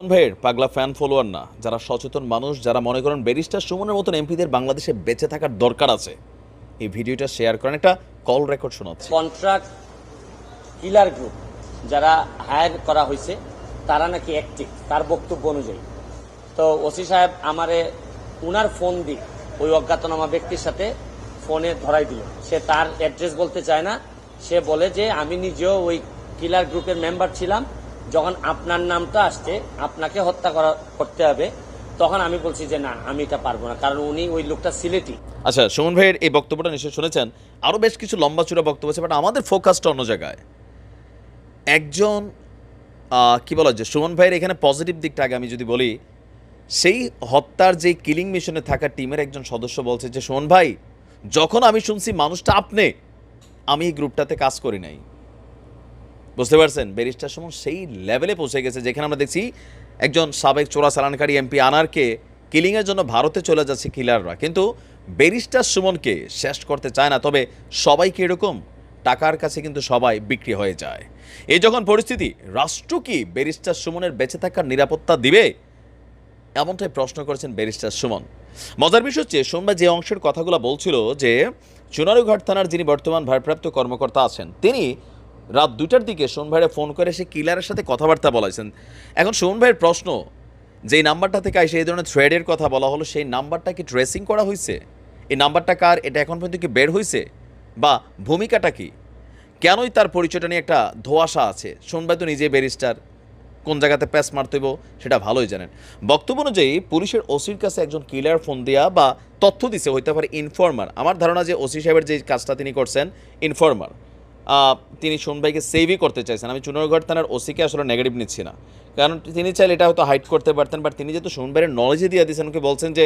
ভাইয়ের পাগলা fan follower না, যারা সচেতন মানুষ, যারা মনে করেন ব্যারিস্টার সুমনের মতন এমপিদের বাংলাদেশে বেঁচে থাকার দরকার আছে। এই ভিডিওটা শেয়ার করেন একটা কল রেকর্ড শোনাচ্ছি। কন্ট্রাক্ট কিলার গ্রুপ যারা হায়ার করা হয়েছে, তারা নাকি অ্যাক্টিভ তার বক্তব্য অনুযায়ী। তো ওসি সাহেব আমারে উনার ফোন দিয়ে ওই অজ্ঞাতনামা ব্যক্তির সাথে ফোনে ধরাই দিল। সে তার অ্যাড্রেস বলতে চায় না, সে বলে যে আমি নিজেও ওই কিলার গ্রুপের মেম্বার ছিলাম যখন আপনার নামটা আসছে, আপনাকে হত্যা করা, করতে হবে, তখন আমি বলছি যে না, আমি এটা পারব না, কারণ উনি ওই লোকটা সিলেটি। আচ্ছা সুমন ভাইয়ের এই বক্তব্যটা নিশ্চয়ই শুনেছেন। আরও বেশ কিছু লম্বা চূড়া বক্তব্য আছে বাট আমাদের ফোকাসটা অন্য জায়গায়। একজন কি বলা যে সুমন ভাইয়ের এখানে পজিটিভ দিকটা আগে আমি যদি বলি, সেই হত্যার যে কিলিং মিশনে থাকা টিমের একজন সদস্য বলছে যে, সুমন ভাই, যখন আমি শুনছি মানুষটা আপনি, আমি এই গ্রুপটাতে কাজ করি নাই। বুঝতে পারছেন? ব্যারিস্টার সুমন সেই লেভেলে পৌঁছে গেছে, যেখানে আমরা দেখছি একজন সাবেক চোরা চালানকারী এমপি আনারকে কিলিংয়ের জন্য ভারতে চলে যাচ্ছে কিলাররা কিন্তু ব্যারিস্টার সুমনকে শেষ করতে চায় না, তবে সবাইকে এরকম? টাকার কাছে কিন্তু সবাই বিক্রি হয়ে যায়। এই যখন পরিস্থিতি, রাষ্ট্র কি ব্যারিস্টার সুমনের বেঁচে থাকার নিরাপত্তা দিবে? এমনটাই প্রশ্ন করেছেন ব্যারিস্টার সুমন। মজার বিষয় হচ্ছে সোমবার যে অংশের কথাগুলো বলছিল যে, চুনারুঘাট থানার যিনি বর্তমান ভারপ্রাপ্ত কর্মকর্তা আছেন, তিনি রাত দুটার দিকে সোন ভাইয়ের ফোন করে সে কিলারের সাথে কথাবার্তা বলাইছেন। এখন সোন ভাইয়ের প্রশ্ন, যেই নাম্বারটা থেকে আসে এই ধরনের থ্রেডের কথা বলা হলো, সেই নাম্বারটা কি ট্রেসিং করা হয়েছে এই নাম্বারটা কার? এটা এখন পর্যন্ত কি বের হয়েছে বা ভূমিকাটা কি? কেনই তার পরিচয়টা নিয়ে একটা ধোয়াশা আছে? সোন ভাই তো নিজে ব্যারিস্টার কোন জায়গাতে প্যাস মারতেব সেটা ভালোই জানেন। বক্তব্য অনুযায়ী পুলিশের ওসির কাছে একজন কিলার ফোন দেয়া বা তথ্য দিছে, হইতে পারে ইনফর্মার আমার ধারণা যে ওসি সাহেবের যে কাজটা তিনি করছেন ইনফর্মার তিনি সোনভাইকে সেভই করতে চাইছেন। আমি চুনারগড় থানার ওসিকে আসলে নেগেটিভ নিচ্ছি না। কারণ তিনি চাইলে এটা হয়তো হাইড করতে পারতেন বাট তিনি যেহেতু সুমন ভাইয়ের নলেজে দিয়ে দিয়েছেন, ওকে বলছেন যে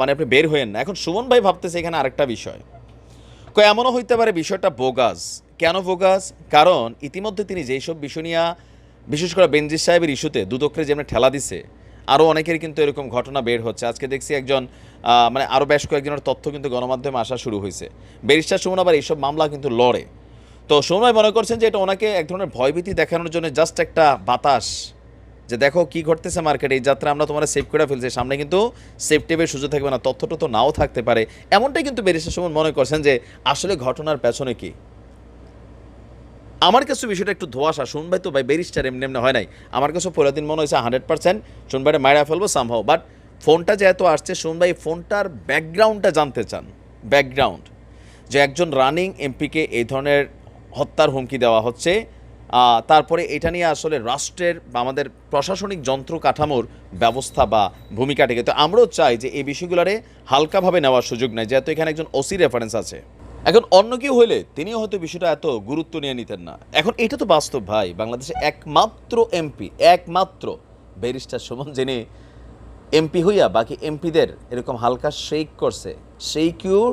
মানে আপনি বের হয়েন না। এখন সুমন ভাই ভাবতেছে এখানে আরেকটা বিষয়। কয়, এমনও হইতে পারে বিষয়টা বোগাস কেন বোগাস কারণ ইতিমধ্যে তিনি যেসব বিষয় নিয়ে, বিশেষ করে বেনজির সাহেবের ইস্যুতে দুদকরে যেমন ঠেলা দিছে আরও অনেকের কিন্তু এরকম ঘটনা বের হচ্ছে। আজকে দেখছি একজন মানে আরও বেশ কয়েকজনের তথ্য কিন্তু গণমাধ্যমে আসা শুরু হয়েছে ব্যারিস্টার সুমন আবার এইসব মামলা কিন্তু লড়ে। তো সুমন ভাই মনে করছেন যে এটা ওনাকে এক ধরনের ভয়ভীতি দেখানোর জন্য জাস্ট একটা বাতাস যে দেখো কি ঘটতেছে মার্কেটে এই যাত্রা আমরা তোমার সেভ করে ফেলছি, সামনে কিন্তু সেফ টেপের সুযোগ থাকবে না, তথ্যটা তো নাও থাকতে পারে। এমনটাই কিন্তু ব্যারিস্টার সুমন মনে করছেন যে আসলে ঘটনার পেছনে কি? আমার কাছে বিষয়টা একটু ধোয়াশা শুনবাই তো ভাই ব্যারিস্টার এমনি এমনি হয় নাই। আমার কাছে পরের দিন মনে হয়েছে হান্ড্রেড পার্সেন্ট শুনবাইটা মারা ফেলব সামহাও বাট ফোনটা যে এত আসছে শুনবাই ফোনটার ব্যাকগ্রাউন্ডটা জানতে চান ব্যাকগ্রাউন্ড যে একজন রানিং এমপিকে এই ধরনের হত্যার হুমকি দেওয়া হচ্ছে। তারপরে এটা নিয়ে আসলে রাষ্ট্রের বা আমাদের প্রশাসনিক যন্ত্র কাঠামোর ব্যবস্থা বা ভূমিকাটাকে তো আমরাও চাই যে এই বিষয়গুলোরে হালকাভাবে নেওয়ার সুযোগ নেই, যেহেতু এখানে একজন ওসি রেফারেন্স আছে। এখন অন্য কেউ হইলে তিনিও হয়তো বিষয়টা এত গুরুত্ব নিয়ে নিতেন না। এখন এটা তো বাস্তব ভাই বাংলাদেশে একমাত্র এমপি একমাত্র ব্যারিস্টার সুমন যিনি এমপি হইয়া বাকি এমপিদের এরকম হালকা শেক করছে সেই কিউর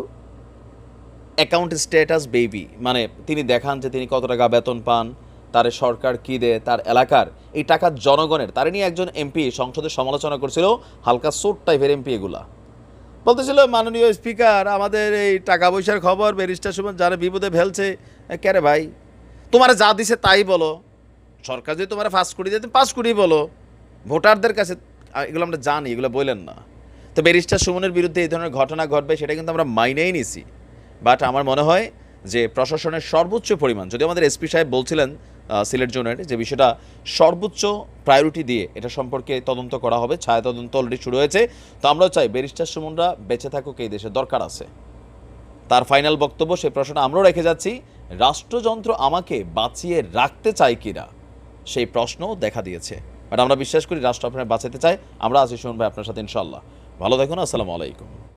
অ্যাকাউন্ট স্ট্যাটাস বেবি মানে তিনি দেখান যে তিনি কত টাকা বেতন পান তার সরকার কী দেয় তার এলাকার এই টাকা জনগণের তার নিয়ে একজন এমপি সংসদে সমালোচনা করছিল হালকা সোট টাইপের এমপি এগুলা। বলতেছিল মাননীয় স্পিকার আমাদের এই টাকা পয়সার খবর ব্যারিস্টার সুমন যারা বিপদে ফেলছে এ, কে রে ভাই? তোমার যা দিছে তাই বলো। সরকার যদি তোমার পাঁচ কোটি দেয় পাঁচ কোটি বলো। ভোটারদের কাছে এগুলো আমরা জানি এগুলো বললেন না। তো ব্যারিস্টার সুমনের বিরুদ্ধে এই ধরনের ঘটনা ঘটবে সেটা কিন্তু আমরা মাইনেই নিছি। বাট আমার মনে হয় যে প্রশাসনের সর্বোচ্চ পরিমাণ যদি আমাদের এসপি সাহেব বলছিলেন সিলেট জোনের, যে বিষয়টা সর্বোচ্চ প্রায়োরিটি দিয়ে এটা সম্পর্কে তদন্ত করা হবে, ছায়া তদন্ত অলরেডি শুরু হয়েছে। তো আমরাও চাই ব্যারিস্টার সুমনরা বেঁচে থাকুক, এই দেশে দরকার আছে। তার ফাইনাল বক্তব্য, সে প্রশ্নটা আমরাও রেখে যাচ্ছি, রাষ্ট্রযন্ত্র আমাকে বাঁচিয়ে রাখতে চায় কিনা? সেই প্রশ্নও দেখা দিয়েছে। বাট আমরা বিশ্বাস করি রাষ্ট্র আপনার বাঁচাতে চাই আমরা আছি শুনুন ভাই আপনার সাথে ইনশাল্লাহ ভালো দেখুন আসসালামু আলাইকুম।